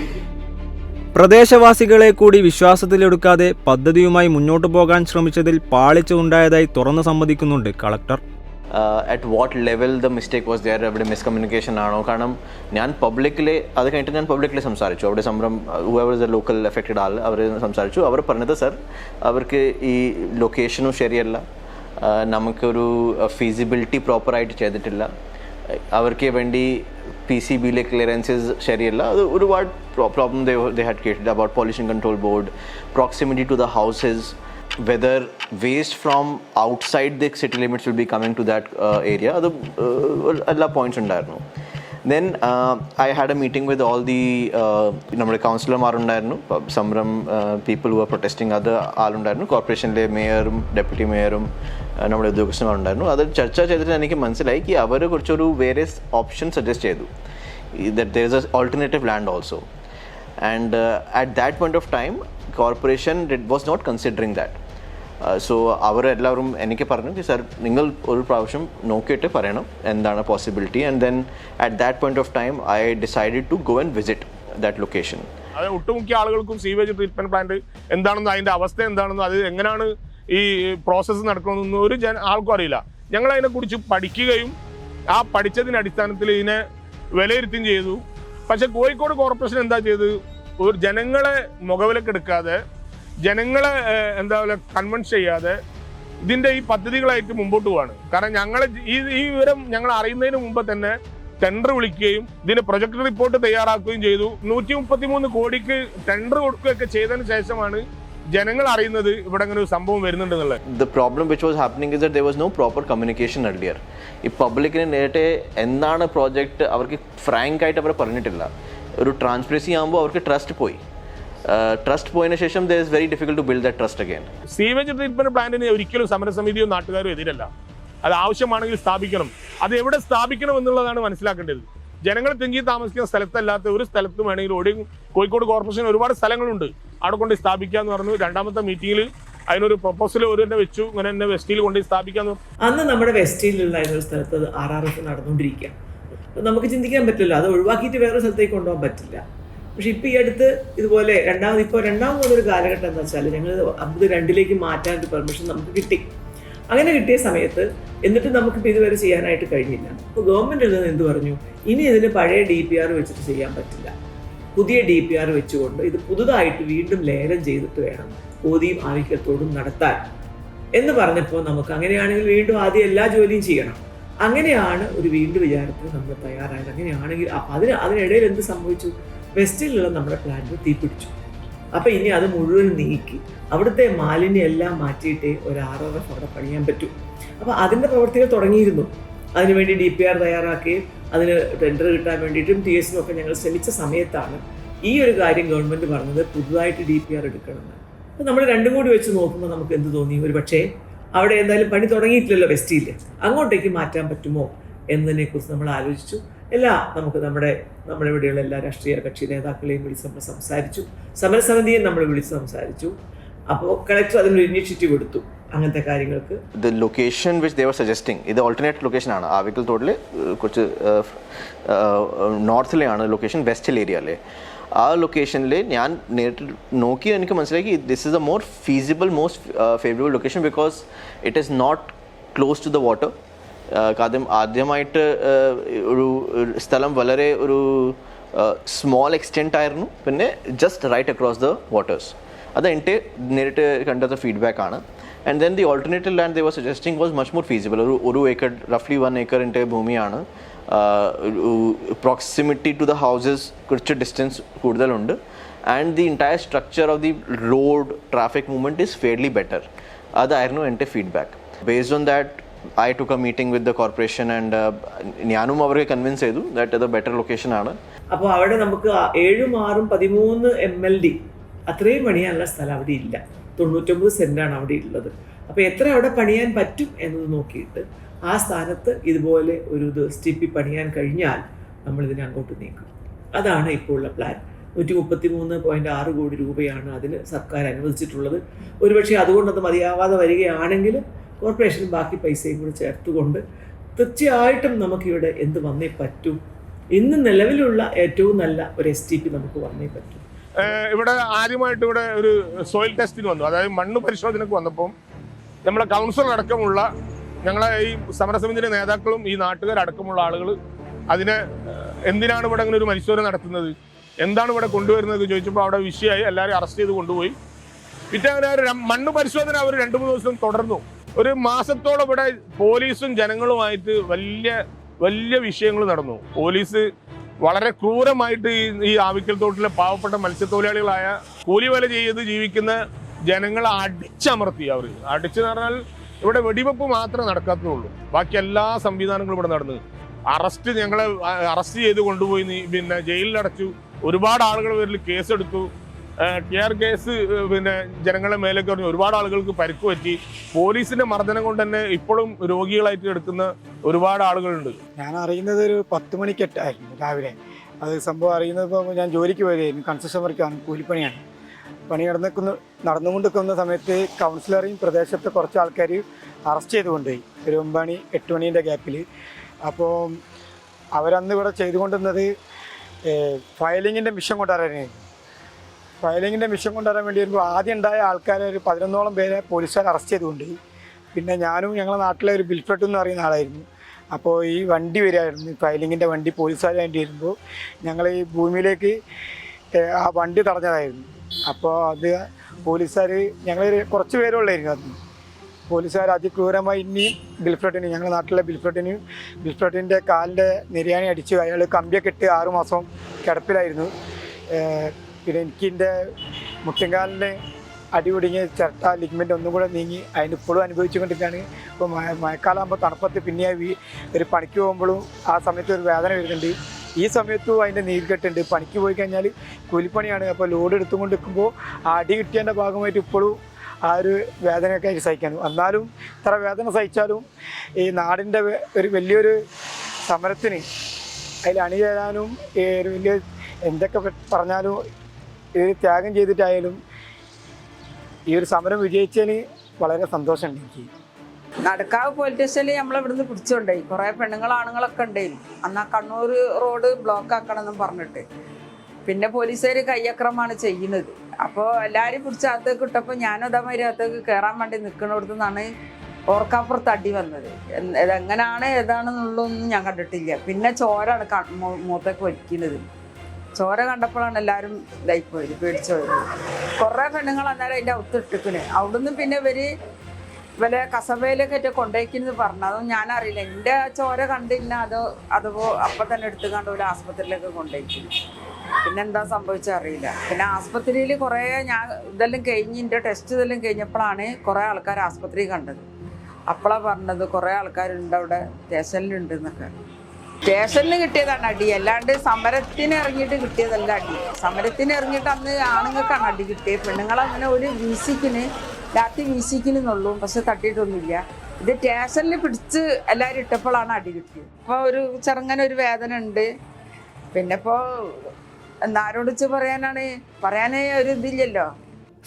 പ്രദേശവാസികളെ കൂടി വിശ്വാസത്തിലെടുക്കാതെ പദ്ധതിയുമായി മുന്നോട്ടു പോകാൻ ശ്രമിച്ചതിൽ പാളിച്ച ഉണ്ടായതായി തുറന്നു സമ്മതിക്കുന്നുണ്ട് collector. At what level the mistake was there അവിടെ മിസ്കമ്മ്യൂണിക്കേഷൻ ആണോ? കാരണം ഞാൻ പബ്ലിക്കിൽ അത് കഴിഞ്ഞിട്ട് ഞാൻ പബ്ലിക്കിൽ സംസാരിച്ചു. അവിടെ സംരം ഇസ് ദ ലോക്കൽ എഫക്റ്റഡ് ആൾ അവർ സംസാരിച്ചു. അവർ പറഞ്ഞത് സർ അവർക്ക് ഈ ലൊക്കേഷനും ശരിയല്ല. നമുക്കൊരു ഫീസിബിലിറ്റി പ്രോപ്പറായിട്ട് ചെയ്തിട്ടില്ല. അവർക്ക് വേണ്ടി പി സി ബിയിലെ ക്ലിയറൻസസ് ശരിയല്ല. അത് ഒരുപാട് problem they had created about pollution control board proximity to the houses waste from outside the city limits will be coming to that uh, area. അത് uh, എല്ലാ പോയിന്റ്സ് ഉണ്ടായിരുന്നു. Then I had a meeting with all the നമ്മുടെ കൗൺസിലർമാരുണ്ടായിരുന്നു സംരം people who are protesting അത് ആളുണ്ടായിരുന്നു. കോർപ്പറേഷനിലെ മേയറും deputy മേയറും നമ്മുടെ ഉദ്യോഗസ്ഥന്മാരുണ്ടായിരുന്നു. അത് ചർച്ച ചെയ്തിട്ട് എനിക്ക് മനസ്സിലായി കി അവർ കുറച്ചൊരു വേറെ ഓപ്ഷൻ സജസ്റ്റ് ചെയ്തു. There is a alternative land also and at that point of time corporation was not considering that so അവരെല്ലാവരും എനിക്ക് പറഞ്ഞു സർ നിങ്ങൾ ഒരു പ്രാവശ്യം നോക്കിയിട്ട് പറയണം എന്താണ് possibility and then at that point of time I decided to go and visit that location അതായത് ഒട്ടുമുക്കിയ ആളുകൾക്കും സീവേജ് ട്രീറ്റ്മെന്റ് പ്ലാന്റ് എന്താണെന്നും അതിന്റെ അവസ്ഥ എന്താണെന്നും അത് എങ്ങനെയാണ് ഈ പ്രോസസ്സ് നടക്കണമെന്നൊന്നും ഒരു ജന ആൾക്കും അറിയില്ല. ഞങ്ങൾ അതിനെക്കുറിച്ച് പഠിക്കുകയും ആ പഠിച്ചതിന്റെ അടിസ്ഥാനത്തിൽ ഇതിനെ വിലയിരുത്തുകയും ചെയ്തു. പക്ഷേ കോഴിക്കോട് കോർപ്പറേഷൻ എന്താ ചെയ്ത് ഒരു ജനങ്ങളെ മുഖവിലക്കെടുക്കാതെ ജനങ്ങളെ എന്താ പറയുക കൺവിൻസ് ചെയ്യാതെ ഇതിന്റെ ഈ പദ്ധതികളായിട്ട് മുമ്പോട്ട് പോവാണ്. കാരണം ഞങ്ങൾ ഈ ഈ വിവരം ഞങ്ങൾ അറിയുന്നതിന് മുമ്പ് തന്നെ ടെൻഡർ വിളിക്കുകയും ഇതിന് പ്രൊജക്ട് റിപ്പോർട്ട് തയ്യാറാക്കുകയും ചെയ്തു. നൂറ്റി മുപ്പത്തി മൂന്ന് കോടിക്ക് ടെൻഡർ കൊടുക്കുകയൊക്കെ ചെയ്തതിന് ശേഷമാണ് ജനങ്ങൾ അറിയുന്നത് ഇവിടെ അങ്ങനെ ഒരു സംഭവം വരുന്നുണ്ടെന്നുള്ളത് the problem which was happening is there was no proper communication earlier. ഈ പബ്ലിക്കിന് നേരിട്ട് എന്താണ് പ്രോജക്റ്റ് അവർക്ക് ഫ്രാങ്ക് ആയിട്ട് അവർ പറഞ്ഞിട്ടില്ല. ഒരു ട്രാൻസ്പെറൻസി ആകുമ്പോൾ അവർക്ക് ട്രസ്റ്റ് പോയി. ട്രസ്റ്റ് പോയതിനു ശേഷം there is very difficult to build the trust again sewage treatment പ്ലാന്റിന് ഒരിക്കലും സമരസമിതിയോ നാട്ടുകാരോ എതിരല്ല. അത് ആവശ്യമാണെങ്കിൽ സ്ഥാപിക്കണം. അത് എവിടെ സ്ഥാപിക്കണം എന്നുള്ളതാണ് മനസ്സിലാക്കേണ്ടത്. ജനങ്ങൾ തിങ്ങി താമസിക്കുന്ന സ്ഥലത്തല്ലാത്ത ഒരു സ്ഥലത്തും വേണമെങ്കിൽ ഓടി കോഴിക്കോട് കോർപ്പറേഷൻ ഒരുപാട് സ്ഥലങ്ങളുണ്ട്. അവിടെ കൊണ്ട് സ്ഥാപിക്കാന്ന് പറഞ്ഞു. രണ്ടാമത്തെ മീറ്റിംഗിൽ അതിനൊരു പ്രൊപ്പോസൽ ഒരു തന്നെ വെച്ചു. ഇങ്ങനെ തന്നെ വെസ്റ്റിൽ കൊണ്ട് സ്ഥാപിക്കാന്ന്. അന്ന് നമ്മുടെ വെസ്റ്റിലുണ്ടായിരുന്ന ഒരു സ്ഥലത്ത് അത് ആർ ആർ എഫ് നടന്നുകൊണ്ടിരിക്കുക നമുക്ക് ചിന്തിക്കാൻ പറ്റില്ല അത് ഒഴിവാക്കിയിട്ട് വേറെ സ്ഥലത്തേക്ക് കൊണ്ടുപോകാൻ പറ്റില്ല. പക്ഷെ ഇപ്പം ഈ അടുത്ത് ഇതുപോലെ രണ്ടാമത് ഇപ്പോൾ രണ്ടാമതൊരു കാലഘട്ടം എന്താ വെച്ചാൽ ഞങ്ങൾ അമ്പത് രണ്ടിലേക്ക് മാറ്റാൻ ഒരു പെർമിഷൻ നമുക്ക് കിട്ടി. അങ്ങനെ കിട്ടിയ സമയത്ത് എന്നിട്ട് നമുക്ക് നമുക്കിപ്പോൾ ഇതുവരെ ചെയ്യാനായിട്ട് കഴിഞ്ഞില്ല. അപ്പോൾ ഗവൺമെന്റ് നിന്ന് എന്ത് പറഞ്ഞു? ഇനി ഇതിന് പഴയ ഡി പി ആർ വെച്ചിട്ട് ചെയ്യാൻ പറ്റില്ല. പുതിയ ഡി പി ആർ വെച്ചുകൊണ്ട് ഇത് പുതുതായിട്ട് വീണ്ടും ലേലം ചെയ്തിട്ട് വേണം കോതിയും ആവിക്കത്തോടും നടത്താൻ. എന്ന് പറഞ്ഞപ്പോൾ നമുക്ക് അങ്ങനെയാണെങ്കിൽ വീണ്ടും ആദ്യം എല്ലാ ജോലിയും ചെയ്യണം. അങ്ങനെയാണ് ഒരു വീണ്ടും വിചാരത്തിന് നമ്മൾ തയ്യാറായത്. അങ്ങനെയാണെങ്കിൽ അപ്പം അതിന് അതിനിടയിൽ എന്ത് സംഭവിച്ചു? വെസ്റ്റിലുള്ള നമ്മുടെ പ്ലാന്റ് തീപിടിച്ചു. അപ്പം ഇനി അത് മുഴുവൻ നീക്കി അവിടുത്തെ മാലിന്യം എല്ലാം മാറ്റിയിട്ടേ ഒരു ആർ അവിടെ പണിയാൻ പറ്റൂ. അപ്പം അതിന്റെ പ്രവർത്തികൾ തുടങ്ങിയിരുന്നു. അതിനുവേണ്ടി ഡി പി ആർ തയ്യാറാക്കുകയും അതിന് ടെൻഡർ കിട്ടാൻ വേണ്ടിയിട്ടും ടി എസിനും ഒക്കെ ഞങ്ങൾ ശ്രമിച്ച സമയത്താണ് ഈ ഒരു കാര്യം ഗവൺമെന്റ് പറഞ്ഞത് പുതുതായിട്ട് ഡി പി ആർ എടുക്കണമെന്ന്. അപ്പോൾ നമ്മൾ രണ്ടും കൂടി വെച്ച് നോക്കുമ്പോൾ നമുക്ക് എന്ത് തോന്നി? ഒരു പക്ഷേ അവിടെ എന്തായാലും പണി തുടങ്ങിയിട്ടില്ലല്ലോ വെസ്റ്റിയിൽ അങ്ങോട്ടേക്ക് മാറ്റാൻ പറ്റുമോ എന്നതിനെ കുറിച്ച് നമ്മൾ ആലോചിച്ചു. എല്ലാ നമുക്ക് നമ്മുടെ നമ്മുടെ ഇവിടെയുള്ള എല്ലാ രാഷ്ട്രീയ കക്ഷി നേതാക്കളെയും വിളിച്ച് നമ്മൾ സംസാരിച്ചു. സമരസമിതിയും നമ്മൾ വിളിച്ച് സംസാരിച്ചു. അപ്പോൾ കളക്ടർ അതിനൊരു ഇനീഷ്യേറ്റീവ് എടുത്തു. അങ്ങനത്തെ കാര്യങ്ങൾക്ക്. The location which they're suggesting ഇത് ഓൾട്ടർനേറ്റ് ലൊക്കേഷൻ ആണ്. ആവിക്കൽ തോട്ടിൽ കുറച്ച് നോർത്തിലെയാണ് ലൊക്കേഷൻ വെസ്റ്റിൽ അല്ലേ ആ ലൊക്കേഷനിൽ ഞാൻ നേരിട്ട് നോക്കി എനിക്ക് മനസ്സിലാക്കി this is a more feasible most favourable location because it is not close to the water ആദ്യം ആദ്യമായിട്ട് ഒരു സ്ഥലം വളരെ ഒരു സ്മോൾ എക്സ്റ്റെന്റ് ആയിരുന്നു. പിന്നെ just right across the waters അത് എനിക്ക് നേരിട്ട് കണ്ടത് ഫീഡ്ബാക്ക് ആണ് then the alternative land they they suggesting was much more feasible ഒരു ഒരു ഏക്കർ റഫ്ലി വൺ ഏക്കറിന്റെ ഭൂമിയാണ്. പ്രോക്സിമിറ്റി ടു ദ ഹൗസസ് കുറച്ച് ഡിസ്റ്റൻസ് കൂടുതലുണ്ട്. And the entire structure of the road traffic movement is fairly better അതായിരുന്നു എന്റെ feedback based on that I took a meeting with the corporation and ഞാനും അവരെ convince ചെയ്തു that അത് better location ആണ്. അപ്പോൾ അവിടെ നമുക്ക് ഏഴും ആറും പതിമൂന്ന് എം എൽ ഡി അത്രയും പണിയാനുള്ള സ്ഥലം അവിടെ ഇല്ല. തൊണ്ണൂറ്റൊമ്പത് സെന്റാണ് അവിടെ ഉള്ളത്. അപ്പോൾ എത്ര അവിടെ പണിയാൻ പറ്റും എന്നത് നോക്കിയിട്ട് ആ സ്ഥാനത്ത് ഇതുപോലെ ഒരു ഇത് ടി പണിയാൻ കഴിഞ്ഞാൽ നമ്മളിതിനെ അങ്ങോട്ട് നീക്കും. അതാണ് ഇപ്പോൾ ഉള്ള പ്ലാൻ നൂറ്റി മുപ്പത്തി മൂന്ന് പോയിന്റ് ആറ് കോടി രൂപയാണ് അതിന് സർക്കാർ അനുവദിച്ചിട്ടുള്ളത്. ഒരുപക്ഷെ അതുകൊണ്ടത് അത് മതിയാവാതെ വരികയാണെങ്കിൽ കോർപ്പറേഷൻ ബാക്കി പൈസയും കൂടി ചേർത്തുകൊണ്ട് തീർച്ചയായിട്ടും നമുക്കിവിടെ എന്ത് വന്നേ പറ്റും. ഇന്ന് നിലവിലുള്ള ഏറ്റവും നല്ല ഒരു എസ് ടി പി നമുക്ക് വന്നേ പറ്റൂ. ഇവിടെ ആദ്യമായിട്ട് ഇവിടെ ഒരു സോയിൽ ടെസ്റ്റിന് വന്നു. അതായത് മണ്ണ് പരിശോധനക്ക് വന്നപ്പോൾ നമ്മുടെ കൗൺസിലർ അടക്കമുള്ള ഞങ്ങളെ ഈ സമരസമിതിയുടെ നേതാക്കളും ഈ നാട്ടുകാരടക്കമുള്ള ആളുകൾ അതിനെ എന്തിനാണ് ഇവിടെ അങ്ങനെ ഒരു പരിശോധന നടത്തുന്നത്? എന്താണ് ഇവിടെ കൊണ്ടുവരുന്നത് ചോദിച്ചപ്പോൾ അവിടെ വിഷയമായി എല്ലാവരും അറസ്റ്റ് ചെയ്ത് കൊണ്ടുപോയി. പിന്നെ അങ്ങനെ മണ്ണ് പരിശോധന അവർ രണ്ട് മൂന്ന് ദിവസം തുടർന്നു. ഒരു മാസത്തോളം ഇവിടെ പോലീസും ജനങ്ങളുമായിട്ട് വലിയ വലിയ വിഷയങ്ങൾ നടന്നു. പോലീസ് വളരെ ക്രൂരമായിട്ട് ഈ ഈ ആവിക്കൽ തോട്ടിലെ പാവപ്പെട്ട മത്സ്യത്തൊഴിലാളികളായ കൂലി വേല ചെയ്ത് ജീവിക്കുന്ന ജനങ്ങളെ അടിച്ചമർത്തി അവർ അടിച്ചെന്ന് പറഞ്ഞാൽ ഇവിടെ വെടിവെപ്പ് മാത്രമേ നടക്കാത്തതുള്ളൂ ബാക്കി എല്ലാ സംവിധാനങ്ങളും ഇവിടെ നടന്നു. അറസ്റ്റ് ഞങ്ങളെ അറസ്റ്റ് ചെയ്ത് കൊണ്ടുപോയി പിന്നെ പിന്നെ ജയിലിലടച്ചു. ഒരുപാട് ആളുകൾ പേരിൽ കേസെടുത്തു. ടിയർ കേസ് ഏഹ് പിന്നെ ജനങ്ങളെ മേലേക്ക് പറഞ്ഞു ഒരുപാട് ആളുകൾക്ക് പരിക്ക് പറ്റി. പോലീസിന്റെ മർദ്ദനം കൊണ്ട് തന്നെ ഇപ്പോഴും രോഗികളായിട്ട് എടുക്കുന്ന ഒരുപാട് ആളുകളുണ്ട്. ഞാൻ അറിയുന്നത് ഒരു പത്ത് മണിക്കെട്ടായിരുന്നു രാവിലെ. അത് സംഭവം അറിയുന്നത് ഞാൻ ജോലിക്ക് പോയതായിരുന്നു. കൺസ്ട്രക്ഷൻ വർക്കാണ് കൂലിപ്പണിയാണ്. പണി നടന്നിക്കുന്ന നടന്നുകൊണ്ടിരിക്കുന്ന സമയത്ത് കൗൺസിലറേയും പ്രദേശത്തെ കുറച്ച് ആൾക്കാർ അറസ്റ്റ് ചെയ്ത് കൊണ്ടുപോയി ഒരു ഒമ്പത് മണി എട്ട് മണീന്റെ ഗ്യാപ്പിൽ അപ്പോൾ അവരന്ന് ഇവിടെ ചെയ്തുകൊണ്ടിരുന്നത് ഫയലിങ്ങിന്റെ മിഷൻ കൊണ്ടുവരാനായിരുന്നു. ഫയലിങ്ങിന്റെ മിഷൻ കൊണ്ടുവരാൻ വേണ്ടി വരുമ്പോൾ ആദ്യം ഉണ്ടായ ആൾക്കാരെ ഒരു പതിനൊന്നോളം പേരെ പോലീസുകാർ അറസ്റ്റ് ചെയ്തുകൊണ്ട് പിന്നെ ഞാനും ഞങ്ങളുടെ നാട്ടിലെ ഒരു ബിൽഫ്രട്ട് എന്ന് പറയുന്ന ആളായിരുന്നു. അപ്പോൾ ഈ വണ്ടി വരികയായിരുന്നു ഫയലിങ്ങിന്റെ വണ്ടി പോലീസുകാർ വേണ്ടി വരുമ്പോൾ ഞങ്ങൾ ഈ ഭൂമിയിലേക്ക് ആ വണ്ടി തടഞ്ഞതായിരുന്നു. അപ്പോൾ അത് പോലീസുകാർ ഞങ്ങൾ കുറച്ച് പേരുള്ളായിരുന്നു അന്ന് പോലീസുകാർ അതിക്രൂരമായി ഇനിയും ബിൽഫ്രട്ടിന് ഞങ്ങളുടെ നാട്ടിലെ ബിൽഫ്രട്ടിന് ബിൽഫ്രട്ടിന്റെ കാലിന്റെ നിര്യാണി അടിച്ച് അയാൾ കമ്പിയൊക്കെ ഇട്ട് ആറുമാസം കിടപ്പിലായിരുന്നു. പിന്നെ എനിക്ക് എന്റെ അടിപൊടിഞ്ഞ് ചിരട്ട ലിഗ്മെന്റ് ഒന്നും കൂടെ നീങ്ങി അതിന് ഇപ്പോഴും അനുഭവിച്ചുകൊണ്ടിരിക്കുകയാണ്. ഇപ്പോൾ മഴ മഴക്കാലമാകുമ്പോൾ തണുപ്പത്ത് പിന്നെ ഒരു പണിക്ക് പോകുമ്പോഴും ആ സമയത്ത് ഒരു വേദന വരുന്നുണ്ട്. ഈ സമയത്തും അതിന്റെ നീർക്കെട്ടുണ്ട്. പണിക്ക് പോയി കഴിഞ്ഞാൽ കൂലിപ്പണിയാണ്. അപ്പോൾ ലോഡ് എടുത്തുകൊണ്ട് നിൽക്കുമ്പോൾ ആ അടി കിട്ടിയതിന്റെ ഭാഗമായിട്ട് ഇപ്പോഴും ആ ഒരു വേദനയൊക്കെ സഹിക്കാനും. എന്നാലും ഇത്ര വേദന സഹിച്ചാലും ഈ നാടിന്റെ ഒരു വലിയൊരു സമരത്തിന് അതിൽ അണിചേരാനും വലിയ എന്തൊക്കെ പറഞ്ഞാലും ഇത് ത്യാഗം ചെയ്തിട്ടായാലും ഈ ഒരു സമരം വിജയിച്ചതിന് വളരെ സന്തോഷമുണ്ട് എനിക്ക് നടക്കാവ് പോലീസ് സ്റ്റേഷനിൽ നമ്മൾ ഇവിടുന്ന് പിടിച്ചുകൊണ്ടായി കുറേ പെണ്ണുങ്ങൾ ആണുങ്ങളൊക്കെ ഉണ്ടായിരുന്നു അന്ന് ആ കണ്ണൂർ റോഡ് ബ്ലോക്ക് ആക്കണമെന്നും പറഞ്ഞിട്ട്. പിന്നെ പോലീസുകാർ കയ്യക്രമമാണ് ചെയ്യുന്നത്. അപ്പോൾ എല്ലാവരും പിടിച്ച് അകത്തേക്ക് ഇട്ടപ്പോൾ ഞാനും അതേമാതിരി അകത്തേക്ക് കയറാൻ വേണ്ടി നിൽക്കണോടത്തു നിന്നാണ് ഓർക്കാപ്പുറത്ത് അടി വന്നത്. എങ്ങനെയാണ് ഏതാണെന്നുള്ളതൊന്നും ഞാൻ കണ്ടിട്ടില്ല. പിന്നെ ചോരാണ് മൂത്തേക്ക് വലിക്കുന്നത്. ചോര കണ്ടപ്പോഴാണ് എല്ലാവരും ഇതായിപ്പോയത് പേടിച്ചുപോയത് കുറേ പെണ്ണുങ്ങൾ അന്നേരം അതിന്റെ അകത്ത് ഇട്ടിക്കണ് അവിടുന്ന് പിന്നെ ഇവർ ഇവരെ കസബയിലൊക്കെ ഏറ്റവും കൊണ്ടുപോയിക്കുന്നത് പറഞ്ഞു. അതൊന്നും ഞാനറിയില്ല. എന്റെ ചോര കണ്ടില്ല. അത് അതുപോ അപ്പം തന്നെ എടുത്തു കണ്ട് ഒരു ആസ്പത്രിയിലൊക്കെ കൊണ്ടുപോയിക്കുന്നു പിന്നെ എന്താ സംഭവിച്ചത് അറിയില്ല. പിന്നെ ആസ്പത്രിയിൽ കുറേ ഞാൻ ഇതെല്ലാം കഴിഞ്ഞ് എന്റെ ടെസ്റ്റ് ഇതെല്ലാം കഴിഞ്ഞപ്പോഴാണ് കുറേ ആൾക്കാർ ആസ്പത്രി കണ്ടത്. അപ്പോഴാണ് പറഞ്ഞത് കുറേ ആൾക്കാരുണ്ട് അവിടെ സ്റ്റേഷനിലുണ്ട് എന്നൊക്കെ. സ്റ്റേഷനിൽ കിട്ടിയതാണ് അടി. അല്ലാണ്ട് സമരത്തിന് ഇറങ്ങിയിട്ട് കിട്ടിയതല്ല അടി. സമരത്തിന് ഇറങ്ങിയിട്ട് അന്ന് ആണുങ്ങൾക്കാണ് അടി കിട്ടിയത്. പെണ്ണുങ്ങളങ്ങനെ ഒരു വീശിക്കിന് രാത്രി വീശിക്കിനെന്നുള്ളൂ പക്ഷെ തട്ടിയിട്ടൊന്നുമില്ല. ഇത് സ്റ്റേഷനിൽ പിടിച്ച് എല്ലാവരും ഇട്ടപ്പോഴാണ് അടി കിട്ടിയത്. അപ്പോൾ ഒരു ചെറുങ്ങനെ ഒരു വേദന ഉണ്ട് പിന്നെ ഇപ്പോൾ എന്നാരോട് വെച്ച് പറയാനാണ്? പറയാനേ ഒരു ഇതില്ലല്ലോ.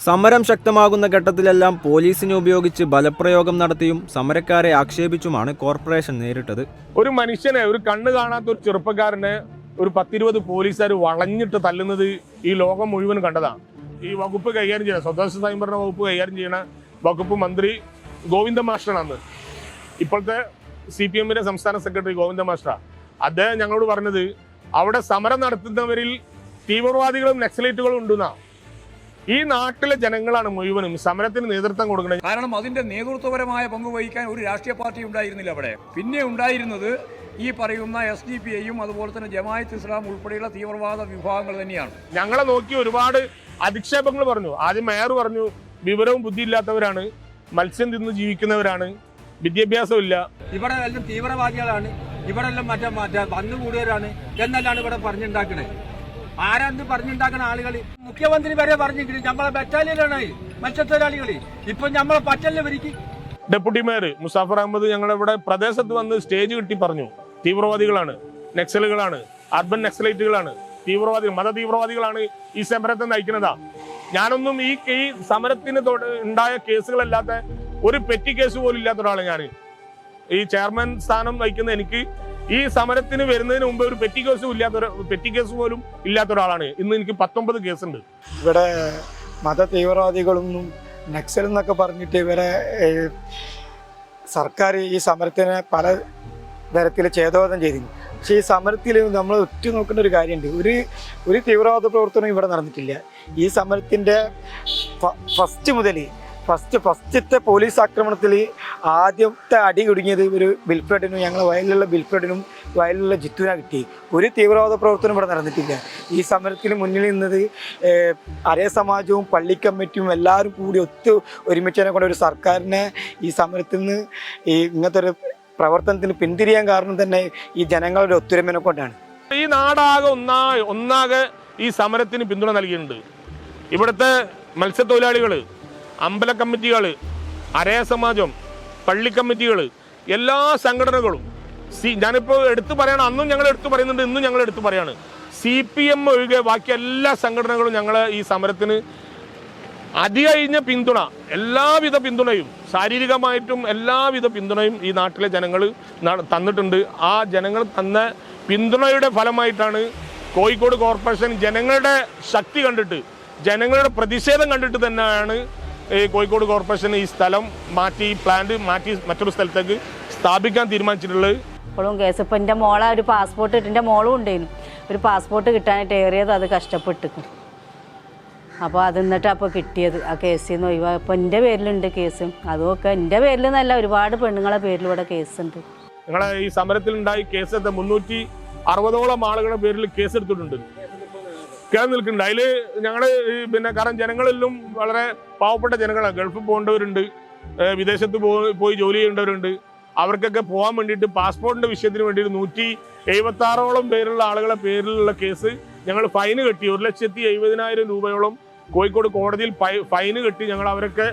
സമരം ശക്തമാകുന്ന ഘട്ടത്തിലെല്ലാം പോലീസിനെ ഉപയോഗിച്ച് ബലപ്രയോഗം നടത്തിയും സമരക്കാരെ ആക്ഷേപിച്ചുമാണ് കോർപ്പറേഷൻ നേരിട്ടത്. ഒരു മനുഷ്യനെ ഒരു കണ്ണ് കാണാത്ത ഒരു ചെറുപ്പക്കാരനെ ഒരു പത്തിരുപത് പോലീസുകാർ വളഞ്ഞിട്ട് തല്ലുന്നത് ഈ ലോകം മുഴുവൻ കണ്ടതാണ്. ഈ വകുപ്പ് കൈകാര്യം ചെയ്യണം. സ്വദേശ സ്വയംഭരണ വകുപ്പ് കൈകാര്യം ചെയ്യണ വകുപ്പ് മന്ത്രി ഗോവിന്ദ മാസ്റ്ററാണ്. ഇപ്പോഴത്തെ സി പി എമ്മിന്റെ സംസ്ഥാന സെക്രട്ടറി ഗോവിന്ദ മാഷ്ട അദ്ദേഹം ഞങ്ങളോട് പറഞ്ഞത് അവിടെ സമരം നടത്തുന്നവരിൽ തീവ്രവാദികളും നക്സലേറ്റുകളും ഉണ്ടെന്നാ. ഈ നാട്ടിലെ ജനങ്ങളാണ് മുഴുവനും സമരത്തിന് നേതൃത്വം കൊടുക്കുന്നത്. കാരണം അതിന്റെ നേതൃത്വപരമായ പങ്ക് വഹിക്കാൻ ഒരു രാഷ്ട്രീയ പാർട്ടി ഉണ്ടായിരുന്നില്ല അവിടെ. പിന്നെ ഉണ്ടായിരുന്നത് ഈ പറയുന്ന എസ് ഡി പി ഐയും അതുപോലെ തന്നെ ജമായത്ത് ഇസ്ലാം ഉൾപ്പെടെയുള്ള തീവ്രവാദ വിഭാഗങ്ങൾ തന്നെയാണ്. ഞങ്ങളെ നോക്കി ഒരുപാട് അധിക്ഷേപങ്ങൾ പറഞ്ഞു. ആദ്യം മേയർ പറഞ്ഞു വിവരവും ബുദ്ധിയില്ലാത്തവരാണ് മത്സ്യം തിന്ന് ജീവിക്കുന്നവരാണ് വിദ്യാഭ്യാസമില്ല. ഇവിടെ എല്ലാം തീവ്രവാദികളാണ്. ഇവിടെ എല്ലാം മറ്റേ മറ്റേ വന്നുകൂടിയവരാണ് എന്നെല്ലാം ഇവിടെ പറഞ്ഞുണ്ടാക്കണേ. ആരാണ്ട് പറഞ്ഞുണ്ടാക്കുന്ന ആളുകൾ മുഖ്യമന്ത്രി വരെ പറഞ്ഞെങ്കിലും നമ്മളെ ബറ്റാലിയനാണ് മത്സ്യത്തൊഴിലാളികൾ ഇപ്പൊ നമ്മളെ പറ്റല്ലേ വരിക്ക് ഡെപ്യൂട്ടി മേയർ മുസാഫർ അഹമ്മദ് ഞങ്ങളുടെ ഇവിടെ പ്രദേശത്ത് വന്ന് സ്റ്റേജ് കിട്ടി പറഞ്ഞു. തീവ്രവാദികളാണ് നക്സലുകളാണ് അർബൻ നക്സലൈറ്റുകളാണ് തീവ്രവാദി മത തീവ്രവാദികളാണ് ഈ സമരത്തെ നയിക്കുന്നതാ. ഞാനൊന്നും ഈ ഈ സമരത്തിന് ഉണ്ടായ കേസുകളല്ലാത്ത ഒരു പെറ്റി കേസ് പോലും ഇല്ലാത്ത ഒരാളാണ് ഞാൻ ഈ ചെയർമാൻ സ്ഥാനം വഹിക്കുന്ന എനിക്ക് ഈ സമരത്തിന് വരുന്നതിന് മുമ്പ് ഒരു പെറ്റി കേസും ഇല്ലാത്തൊരു പെറ്റി കേസ് പോലും ഇല്ലാത്ത ഒരാളാണ്. ഇന്ന് എനിക്ക് പത്തൊമ്പത് കേസുണ്ട്. ഇവിടെ മത തീവ്രവാദികളൊന്നും നക്സൽ എന്നൊക്കെ പറഞ്ഞിട്ട് ഇവരെ സർക്കാർ ഈ സമരത്തിനെ പല തരത്തിൽ ഛേദോധം ചെയ്തിരുന്നു. പക്ഷേ ഈ സമരത്തിൽ നമ്മൾ ഒറ്റ നോക്കേണ്ട ഒരു കാര്യമുണ്ട്. ഒരു ഒരു തീവ്രവാദ പ്രവർത്തനം ഇവിടെ നടന്നിട്ടില്ല. ഈ സമരത്തിന്റെ ഫസ്റ്റ് മുതൽ ഫസ്റ്റ് ഫസ്റ്റത്തെ പോലീസ് ആക്രമണത്തിൽ ആദ്യത്തെ അടി കുടുങ്ങിയത് ഒരു ബിൽഫ്രഡിനും ഞങ്ങൾ വയലിലുള്ള ബിൽഫ്രഡിനും വയലിലുള്ള ജിത്തുവിനാ കിട്ടി. ഒരു തീവ്രവാദ പ്രവർത്തനം ഇവിടെ നടന്നിട്ടില്ല. ഈ സമരത്തിന് മുന്നിൽ നിന്നത് അരേ സമാജവും പള്ളി കമ്മിറ്റിയും എല്ലാവരും കൂടി ഒത്തു ഒരുമിച്ചതിനെ കൊണ്ട് ഒരു സർക്കാരിനെ ഈ സമരത്തിൽ നിന്ന് ഈ ഇങ്ങനത്തെ ഒരു പ്രവർത്തനത്തിന് പിന്തിരിയാൻ കാരണം തന്നെ ഈ ജനങ്ങളുടെ ഒത്തൊരുമനെ കൊണ്ടാണ്. ഈ നാടാകെ ഒന്നാ ഒന്നാകെ ഈ സമരത്തിന് പിന്തുണ നൽകിയിട്ടുണ്ട്. ഇവിടുത്തെ മത്സ്യത്തൊഴിലാളികൾ അമ്പല കമ്മിറ്റികൾ അരയ സമാജം പള്ളി കമ്മിറ്റികൾ എല്ലാ സംഘടനകളും. സി ഞാനിപ്പോൾ എടുത്തു പറയണം അന്നും ഞങ്ങൾ എടുത്തു പറയുന്നുണ്ട് ഇന്നും ഞങ്ങൾ എടുത്തു പറയാണ്. സി പി എം ഒഴികെ ബാക്കി എല്ലാ സംഘടനകളും ഞങ്ങൾ ഈ സമരത്തിന് അതികഴിഞ്ഞ പിന്തുണ എല്ലാവിധ പിന്തുണയും ശാരീരികമായിട്ടും എല്ലാവിധ പിന്തുണയും ഈ നാട്ടിലെ ജനങ്ങൾ തന്നിട്ടുണ്ട്. ആ ജനങ്ങൾ തന്ന പിന്തുണയുടെ ഫലമായിട്ടാണ് കോഴിക്കോട് കോർപ്പറേഷൻ ജനങ്ങളുടെ ശക്തി കണ്ടിട്ട് ജനങ്ങളുടെ പ്രതിഷേധം കണ്ടിട്ട് തന്നെയാണ് കോഴിക്കോട് കോർപ്പറേഷൻ ഈ സ്ഥലം മാറ്റി പ്ലാന്റ് മാറ്റി മറ്റൊരു സ്ഥലത്തേക്ക് സ്ഥാപിക്കാൻ തീരുമാനിച്ചിട്ടുള്ളത്? ഇപ്പോഴും കേസ്. ഇപ്പം എന്റെ മോളെ ഒരു പാസ്പോർട്ട് എന്റെ മോളും ഉണ്ടായിരുന്നു ഒരു പാസ്പോർട്ട് കിട്ടാനായിട്ട് ഏറിയത് അത് കഷ്ടപ്പെട്ടിക്കും അപ്പോൾ അത് എന്നിട്ട് അപ്പോൾ കിട്ടിയത്. ആ കേസിൽ നിന്ന് ഒഴിവാ ഇപ്പോൾ എന്റെ പേരിലുണ്ട് കേസ്. അതുമൊക്കെ എന്റെ പേരിൽ നിന്നല്ല ഒരുപാട് പെണ്ണുങ്ങളെ പേരിൽ ഇവിടെ കേസുണ്ട്. നിങ്ങളെ ഈ സമരത്തിലുണ്ടായി കേസ് മുന്നൂറ്റി അറുപതോളം ആളുകളുടെ പേരിൽ കേസെടുത്തിട്ടുണ്ട്. കേസ് നിൽക്കുന്നുണ്ട്. അതിൽ ഞങ്ങൾ പിന്നെ കാരണം ജനങ്ങളെല്ലാം വളരെ പാവപ്പെട്ട ജനങ്ങളാണ് ഗൾഫിൽ പോകേണ്ടവരുണ്ട് വിദേശത്ത് പോയി ജോലി ചെയ്യേണ്ടവരുണ്ട്. അവർക്കൊക്കെ പോകാൻ വേണ്ടിയിട്ട് പാസ്പോർട്ടിന്റെ വിഷയത്തിന് വേണ്ടിയിട്ട് നൂറ്റി എഴുപത്തി ആറോളം പേരുള്ള ആളുകളെ പേരിലുള്ള കേസ് ഞങ്ങൾ ഫൈന് കെട്ടി. ഒരു ലക്ഷത്തി എഴുപതിനായിരം രൂപയോളം കോഴിക്കോട് കോടതിയിൽ ഫൈന് കെട്ടി ഞങ്ങൾ അവരൊക്കെ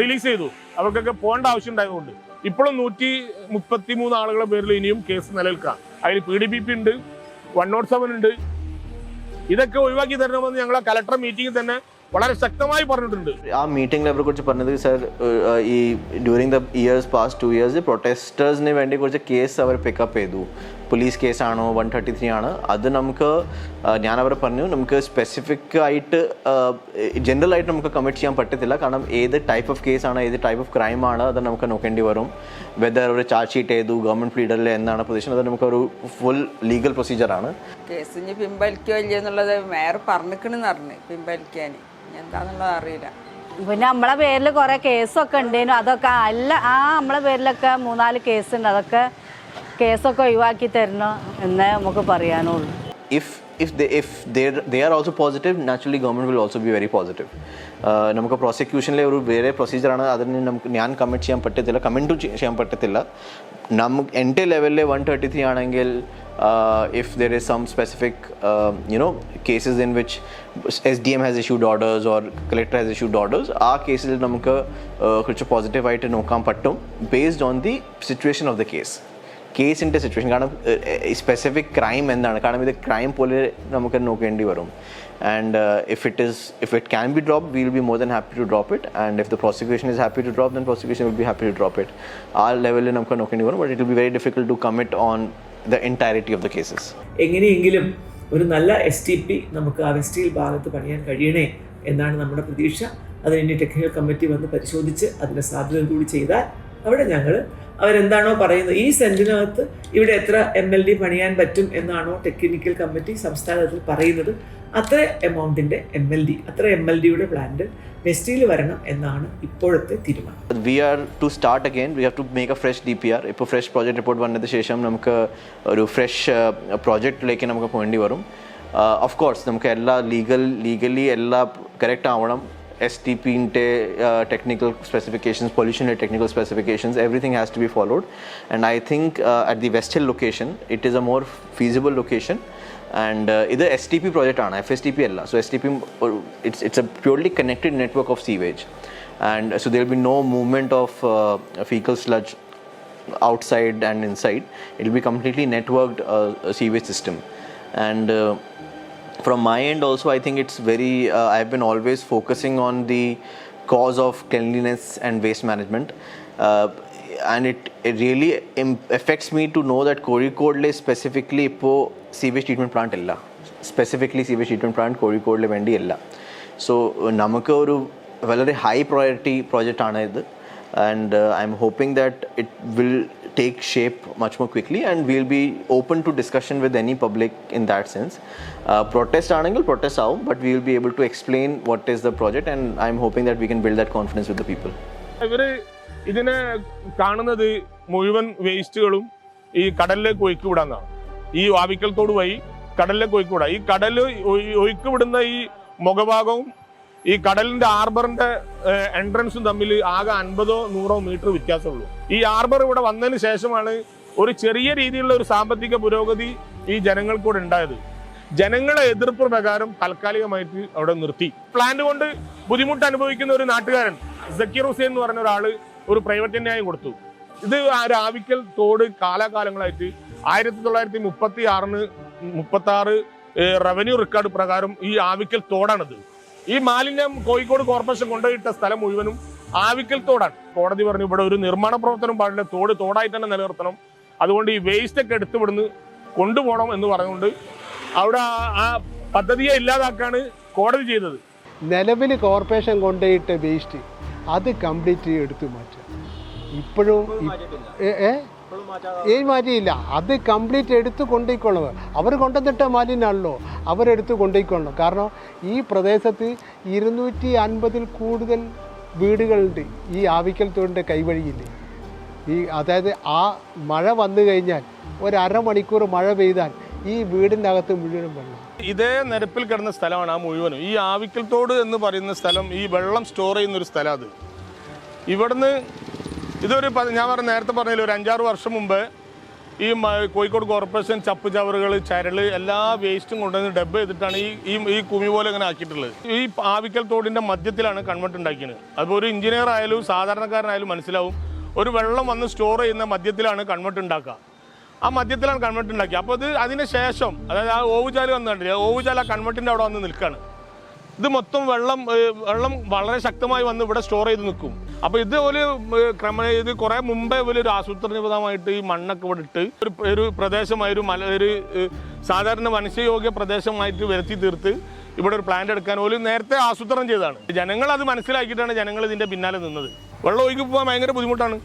റിലീസ് ചെയ്തു. അവർക്കൊക്കെ പോകേണ്ട ആവശ്യം ഉണ്ടായതുകൊണ്ട്. ഇപ്പോഴും നൂറ്റി മുപ്പത്തി മൂന്ന് ആളുകളുടെ പേരിൽ ഇനിയും കേസ് നിലനിൽക്കാം. അതിൽ പി ഡി പി പി ഉണ്ട് വൺ നോട്ട് സെവൻ ഉണ്ട് ഇതൊക്കെ ഒഴിവാക്കി തരണമെന്ന് ഞങ്ങളെ കലക്ടർ മീറ്റിംഗിൽ തന്നെ വളരെ ശക്തമായി പറഞ്ഞിട്ടുണ്ട്. ആ മീറ്റിംഗിൽ അവരെ കുറിച്ച് പറഞ്ഞത് സർ ഈ during the years past two years പ്രൊട്ടസ്റ്റേഴ്സിന് വേണ്ടി കുറച്ച് കേസ് അവർ പിക്കപ്പ് ചെയ്തു. പോലീസ് കേസാണോ വൺ തേർട്ടി ത്രീ ആണ്. അത് നമുക്ക് ഞാൻ അവരെ പറഞ്ഞു നമുക്ക് സ്പെസിഫിക് ആയിട്ട് ജനറൽ ആയിട്ട് നമുക്ക് കമ്മിറ്റ് ചെയ്യാൻ പറ്റത്തില്ല. കാരണം ഏത് ടൈപ്പ് ഓഫ് കേസാണ് ഏത് ടൈപ്പ് ഓഫ് ക്രൈം ആണ് അത് നമുക്ക് നോക്കേണ്ടി വരും. വെദർ ഒരു ചാർജ് ഷീറ്റ് ചെയ്തു ഗവൺമെന്റ് പ്ലീഡറിൽ എന്താണ് പൊസിഷൻ അത് നമുക്കൊരു ഫുൾ ലീഗൽ പ്രൊസീജിയറാണ് കേസ് കേസിന് പിൻവലിക്കുക ഇല്ലെന്നുള്ളത് മേയർ പറഞ്ഞിക്കണെന്ന് പറഞ്ഞു പിൻവലിക്കാൻ. എന്താന്നുള്ളത് അറിയില്ല. പിന്നെ നമ്മളെ പേരിൽ കുറേ കേസൊക്കെ ഉണ്ടേനു. അതൊക്കെ അല്ല ആ നമ്മളെ പേരിലൊക്കെ മൂന്നാൽ ഉണ്ട് അതൊക്കെ കേസൊക്കെ ഒഴിവാക്കി തരണം എന്നേ നമുക്ക് പറയാനുള്ളൂ. If if they if they they are also positive naturally government will also be very positive. Uh, നമുക്ക് പ്രോസിക്യൂഷനിലെ ഒരു വേറെ പ്രൊസീജിയറാണ് അതിന് നമുക്ക് ഞാൻ കമ്മിറ്റ് ചെയ്യാൻ പറ്റത്തില്ല കമ്മിറ്റ് ചെയ്യാൻ പറ്റത്തില്ല. നമുക്ക് എന്റെ ലെവലിൽ വൺ തേർട്ടി ത്രീ ആണെങ്കിൽ if there is some specific you know cases in which S D M has issued orders or collector has issued orders ആ കേസിൽ നമുക്ക് uh, കുറച്ച് പോസിറ്റീവായിട്ട് നോക്കാൻ പറ്റും based on the situation of the case കേസിന്റെ situation കാരണം സ്പെസിഫിക് ക്രൈം എന്താണ്? കാരണം ഇത് ക്രൈം പോലെ നമുക്ക് നോക്കേണ്ടി വരും. And if it is if it can be drop will be more than happy to drop it and if the prosecution is happy to drop then prosecution will be happy to drop it ആ ലെവലിൽ നമുക്ക് നോക്കേണ്ടി വരും. But it will be very difficult to commit on the entirety of the cases എങ്ങനെയെങ്കിലും ഒരു നല്ല S T P നമുക്ക് ആ വെസ്റ്റ് ഹിൽ ഭാഗത്ത് പണിയാൻ കഴിയണേ എന്നാണ് നമ്മുടെ പ്രതീക്ഷ. അതിന് ടെക്നിക്കൽ കമ്മിറ്റി വന്ന് പരിശോധിച്ച് അതിന്റെ സാധ്യത കൂടി ചെയ്താൽ അവിടെ ഞങ്ങൾ അവരെന്താണോ പറയുന്നത്. ഈ സെന്റിനകത്ത് ഇവിടെ എത്ര എം എൽ ഡി പണിയാൻ പറ്റും എന്നാണോ ടെക്നിക്കൽ കമ്മിറ്റി സംസ്ഥാനത്തിൽ പറയുന്നത്. അത്ര എമൗണ്ടിന്റെ എം എൽ ഡി അത്ര എം എൽ ഡിയുടെ പ്ലാന്റ് വെസ്റ്റിൽ വരണം എന്നാണ് ഇപ്പോഴത്തെ തീരുമാനം. We are to start again we have to make a fresh D P R ഇപ്പോൾ ഫ്രഷ് പ്രോജക്റ്റ് റിപ്പോർട്ട് വന്നതിന് ശേഷം നമുക്ക് ഒരു ഫ്രഷ് പ്രോജക്റ്റിലേക്ക് നമുക്ക് പോകേണ്ടി വരും. ഓഫ് കോഴ്സ് നമുക്ക് എല്ലാ ലീഗൽ ലീഗലി എല്ലാ കറക്റ്റ് ആവണം. S T പിൻ്റെ technical specifications പൊല്യൂഷൻ്റെ technical specifications everything has to be followed and I think at the West Hill location it is a more feasible location and ഇത് S T P project ആണ് F S T P അല്ല so S T P it's it's a purely connected network of sewage and so there will be no movement of uh, fecal sludge outside and inside. It will be completely networked uh, sewage system. And uh, from my end also, I think it's very. Uh, I've been always focusing on the cause of cleanliness and waste management. Uh, and it, it really im- affects me to know that Kozhikode specifically po sewage treatment plant illa. Specifically sewage treatment plant കോഴിക്കോടിന് വേണ്ടിയല്ല so നമുക്ക് ഒരു വളരെ high priority project ആണ് ഇത് and I'm hoping that it will take shape much more quickly and will be open to discussion with any public in that sense protest ആണെങ്കിൽ protest ആവും but we will be able to explain what is the project and I'm hoping that we can build that confidence with the people ഇവർ ഇതിനെ കാണുന്നത് മുഴുവൻ വേസ്റ്റുകളും ഈ കടലിലേക്ക് ഒഴുക്കി വിടാന്നാണ് ഈ ആവിക്കൽ തോട് വഴി കടലിലേക്ക് ഒഴുക്കി വിടാം ഈ കടൽ ഒഴുക്കി വിടുന്ന ഈ മുഖഭാഗവും ഈ കടലിന്റെ ആർബറിന്റെ എൻട്രൻസും തമ്മിൽ ആകെ അൻപതോ നൂറോ മീറ്റർ വ്യത്യാസമുള്ളൂ. ഈ ആർബർ ഇവിടെ വന്നതിന് ശേഷമാണ് ഒരു ചെറിയ രീതിയിലുള്ള ഒരു സാമ്പത്തിക പുരോഗതി ഈ ജനങ്ങൾക്കൂടെ ഉണ്ടായത്. ജനങ്ങളെ എതിർപ്പ് പ്രകാരം താൽക്കാലികമായിട്ട് അവിടെ നിർത്തി. പ്ലാന്റ് കൊണ്ട് ബുദ്ധിമുട്ട് അനുഭവിക്കുന്ന ഒരു നാട്ടുകാരൻ സക്കീർ ഹുസൈൻ എന്ന് പറഞ്ഞ ഒരാൾ ഒരു പ്രൈവറ്റ് ന്യായം കൊടുത്തു. ഇത് ആവിക്കൽ തോട് കാലാകാലങ്ങളായിട്ട് ആയിരത്തി തൊള്ളായിരത്തി മുപ്പത്തി ആറിന് മുപ്പത്തി ആറ് റവന്യൂ റെക്കോർഡ് പ്രകാരം ഈ ആവിക്കൽ തോടാണിത്. ഈ മാലിന്യം കോഴിക്കോട് കോർപ്പറേഷൻ കൊണ്ടുപോയിട്ട സ്ഥലം മുഴുവനും ആവിക്കൽ തോടാണ് കോടതി പറഞ്ഞു ഇവിടെ ഒരു നിർമ്മാണ പ്രവർത്തനം പാടില്ല. തോട് തോടായി തന്നെ നിലനിർത്തണം. അതുകൊണ്ട് ഈ വേസ്റ്റ് ഒക്കെ എടുത്ത് ഇവിടുന്ന് കൊണ്ടുപോകണം എന്ന് പറഞ്ഞുകൊണ്ട് അവിടെ ആ- പദ്ധതിയെ ഇല്ലാതാക്കാണ് കോടതി ചെയ്തത്. നിലവിൽ കോർപ്പറേഷൻ കൊണ്ടുപോയിട്ട് വേസ്റ്റ് അത് കംപ്ലീറ്റ് എടുത്തു മാറ്റുക. ഇപ്പോഴും ഏ- ഏ ഏയ് മാറ്റിയില്ല. അത് കംപ്ലീറ്റ് എടുത്ത് കൊണ്ടുപോയിക്കൊള്ളത് അവർ കൊണ്ടുവന്നിട്ട മാലിന്യമാണല്ലോ. അവരെടുത്ത് കൊണ്ടുപോയിക്കൊള്ളണം കാരണം ഈ പ്രദേശത്ത് ഇരുന്നൂറ്റി അൻപതിൽ കൂടുതൽ വീടുകളുണ്ട്. ഈ ആവിക്കൽ തോടിന്റെ കൈവഴിയിൽ ഈ അതായത് ആ മഴ വന്നു കഴിഞ്ഞാൽ ഒരു അരമണിക്കൂർ മഴ പെയ്താൽ ഈ വീടിന്റെ അകത്ത് മുഴുവനും വെള്ളം. ഇതേ നിരപ്പിൽ കിടന്ന സ്ഥലമാണ് ആ മുഴുവനും. ഈ ആവിക്കൽ തോട് എന്ന് പറയുന്ന സ്ഥലം ഈ വെള്ളം സ്റ്റോർ ചെയ്യുന്ന ഒരു സ്ഥലം അത്. ഇവിടുന്ന് ഇതൊരു ഞാൻ പറഞ്ഞ നേരത്തെ പറഞ്ഞില്ല ഒരു അഞ്ചാറ് വർഷം മുമ്പ് ഈ കോഴിക്കോട് കോർപ്പറേഷൻ ചപ്പ് ചവറുകൾ ചരൽ എല്ലാ വേസ്റ്റും കൊണ്ടുവന്ന് ഡബ് ചെയ്തിട്ടാണ് ഈ ഈ ഈ കുമി പോലെ ഇങ്ങനെ ആക്കിയിട്ടുള്ളത്. ഈ ആവിക്കൽ തോടിന്റെ മധ്യത്തിലാണ് കൺവെർട്ട് ഉണ്ടാക്കിയത്. അപ്പോൾ ഒരു എഞ്ചിനീയർ ആയാലും സാധാരണക്കാരനായാലും മനസ്സിലാവും ഒരു വെള്ളം വന്ന് സ്റ്റോർ ചെയ്യുന്ന മധ്യത്തിലാണ് കൺവെർട്ട് ഉണ്ടാക്കുക. ആ മധ്യത്തിലാണ് കൺവെർട്ട് ഉണ്ടാക്കുക അപ്പോൾ അത് അതിന് ശേഷം അതായത് ആ ഓവുചാൽ വന്നിട്ടില്ല ഓവുചാൽ ആ കൺവെർട്ടിന്റെ അവിടെ വന്ന് നിൽക്കുകയാണ് ഇത് മൊത്തം വെള്ളം വെള്ളം വളരെ ശക്തമായി വന്ന് ഇവിടെ സ്റ്റോർ ചെയ്ത് നിൽക്കും. അപ്പോൾ ഇത് ഒരു ക്രമ ഇത് കുറേ മുമ്പേ ഒരു ഒരു ആസൂത്രണപരമായിട്ട് ഈ മണ്ണൊക്കെ ഇവിടെ ഇട്ട് ഒരു ഒരു പ്രദേശമായി ഒരു മല ഒരു സാധാരണ മനുഷ്യയോഗ്യ പ്രദേശമായിട്ട് വരുത്തി തീർത്ത് ഇവിടെ ഒരു പ്ലാന്റ് എടുക്കാൻ പോലും നേരത്തെ ആസൂത്രണം ചെയ്തതാണ്. ജനങ്ങൾ അത് മനസ്സിലാക്കിയിട്ടാണ് ജനങ്ങൾ ഇതിന്റെ പിന്നാലെ നിന്നത്. വെള്ളം ഒഴുകി പോകാൻ ഭയങ്കര ബുദ്ധിമുട്ടാണ്.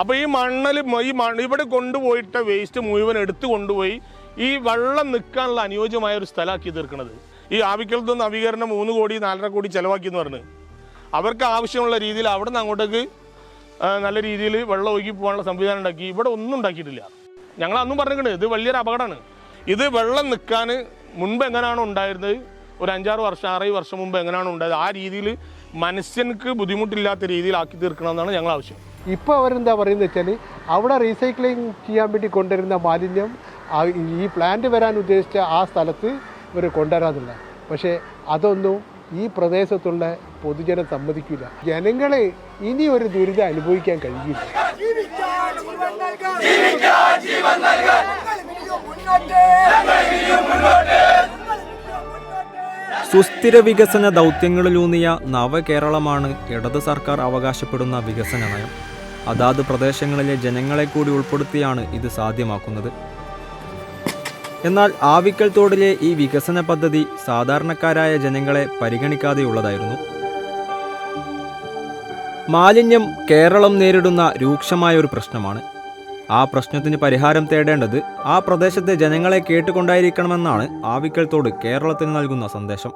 അപ്പോൾ ഈ മണ്ണൽ ഈ മണ്ണ് ഇവിടെ കൊണ്ടുപോയിട്ട വേസ്റ്റ് മുഴുവൻ എടുത്തു കൊണ്ടുപോയി ഈ വെള്ളം നിൽക്കാനുള്ള അനുയോജ്യമായ ഒരു സ്ഥലമാക്കി തീർക്കുന്നത് ഈ ആവിക്കലത്ത് നവീകരണം മൂന്ന് കോടി നാലര കോടി ചിലവാക്കി എന്ന് പറഞ്ഞ്. അവർക്ക് ആവശ്യമുള്ള രീതിയിൽ അവിടെ നിന്ന് അങ്ങോട്ടേക്ക് നല്ല രീതിയിൽ വെള്ളം ഒഴുകി പോകാനുള്ള സംവിധാനം ഉണ്ടാക്കി. ഇവിടെ ഒന്നും ഉണ്ടാക്കിയിട്ടില്ല. ഞങ്ങൾ അന്നും പറഞ്ഞിട്ടുണ്ട് ഇത് വലിയൊരു അപകടമാണ്. ഇത് വെള്ളം നിൽക്കാൻ മുൻപ് എങ്ങനെയാണ് ഉണ്ടായിരുന്നത്? ഒരു അഞ്ചാറ് വർഷം ആറേഴ് വർഷം മുമ്പ് എങ്ങനെയാണ് ഉണ്ടായത്? ആ രീതിയിൽ മനുഷ്യർക്ക് ബുദ്ധിമുട്ടില്ലാത്ത രീതിയിൽ ആക്കി തീർക്കണമെന്നാണ് ഞങ്ങൾ ആവശ്യം. ഇപ്പോൾ അവരെന്താ പറയുന്നത് വെച്ചാൽ അവിടെ റീസൈക്ലിംഗ് ചെയ്യാൻ വേണ്ടി കൊണ്ടുവരുന്ന മാലിന്യം ഈ പ്ലാന്റ് വരാൻ ഉദ്ദേശിച്ച ആ സ്ഥലത്ത് ഇവർ കൊണ്ടുവരാറില്ല. പക്ഷേ അതൊന്നും ഈ പ്രദേശത്തുള്ള പൊതുജനം സമ്മതിക്കില്ല ജനങ്ങളെ ഇനി ഒരു ദുരിതം അനുഭവിക്കാൻ കഴിയില്ല. സുസ്ഥിര വികസന ദൗത്യങ്ങളിലൂന്നിയ നവകേരളമാണ് ഇടത് സർക്കാർ അവകാശപ്പെടുന്ന വികസന നയം. അതാത് പ്രദേശങ്ങളിലെ ജനങ്ങളെ കൂടി ഉൾപ്പെടുത്തിയാണ് ഇത് സാധ്യമാക്കുന്നത്. എന്നാൽ ആവിക്കൽ തോടിലെ ഈ വികസന പദ്ധതി സാധാരണക്കാരായ ജനങ്ങളെ പരിഗണിക്കാതെയുള്ളതായിരുന്നു. മാലിന്യം കേരളം നേരിടുന്ന രൂക്ഷമായ ഒരു പ്രശ്നമാണ്. ആ പ്രശ്നത്തിന് പരിഹാരം തേടേണ്ടത് ആ പ്രദേശത്തെ ജനങ്ങളെ കേട്ടുകൊണ്ടായിരിക്കണമെന്നാണ് ആവിക്കൽ തോട് കേരളത്തിന് നൽകുന്ന സന്ദേശം.